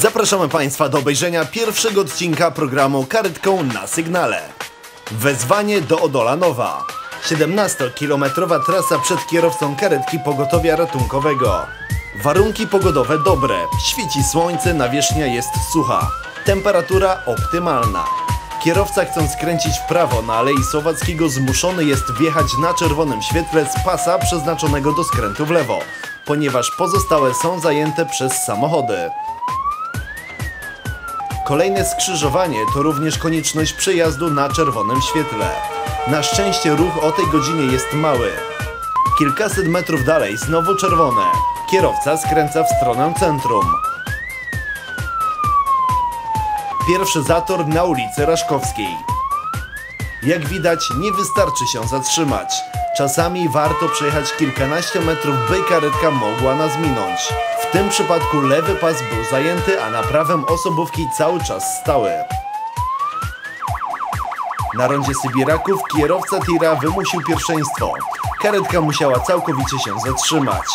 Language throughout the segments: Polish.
Zapraszamy Państwa do obejrzenia pierwszego odcinka programu Karetką na Sygnale. Wezwanie do Odolanowa. 17-kilometrowa trasa przed kierowcą karetki pogotowia ratunkowego. Warunki pogodowe dobre. Świeci słońce, nawierzchnia jest sucha. Temperatura optymalna. Kierowca chcąc skręcić w prawo na Alei Słowackiego zmuszony jest wjechać na czerwonym świetle z pasa przeznaczonego do skrętu w lewo, ponieważ pozostałe są zajęte przez samochody. Kolejne skrzyżowanie to również konieczność przejazdu na czerwonym świetle. Na szczęście ruch o tej godzinie jest mały. Kilkaset metrów dalej znowu czerwone. Kierowca skręca w stronę centrum. Pierwszy zator na ulicy Raszkowskiej. Jak widać, nie wystarczy się zatrzymać. Czasami warto przejechać kilkanaście metrów, by karetka mogła nas minąć. W tym przypadku lewy pas był zajęty, a na prawym osobówki cały czas stały. Na rondzie Sybiraków kierowca tira wymusił pierwszeństwo. Karetka musiała całkowicie się zatrzymać.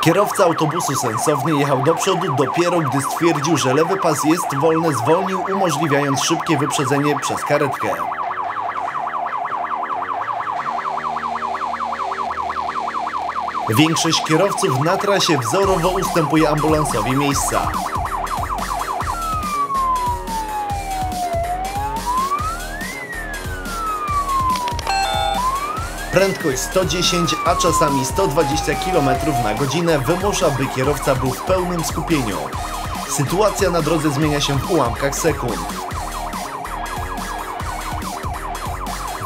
Kierowca autobusu sensownie jechał do przodu dopiero gdy stwierdził, że lewy pas jest wolny, zwolnił, umożliwiając szybkie wyprzedzenie przez karetkę. Większość kierowców na trasie wzorowo ustępuje ambulansowi miejsca. Prędkość 110, a czasami 120 km na godzinę wymusza, by kierowca był w pełnym skupieniu. Sytuacja na drodze zmienia się w ułamkach sekund.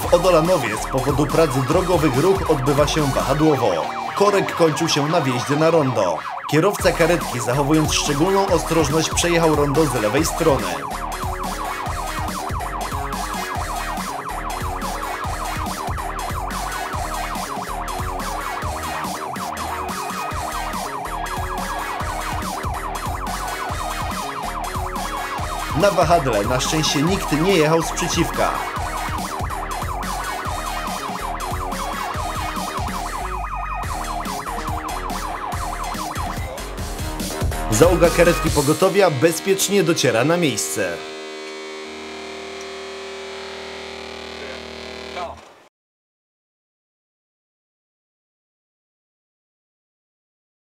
W Odolanowie z powodu prac drogowych ruch odbywa się wahadłowo. Korek kończył się na wjeździe na rondo. Kierowca karetki, zachowując szczególną ostrożność, przejechał rondo z lewej strony. Na wahadle na szczęście nikt nie jechał z przeciwka. Załoga karetki pogotowia bezpiecznie dociera na miejsce.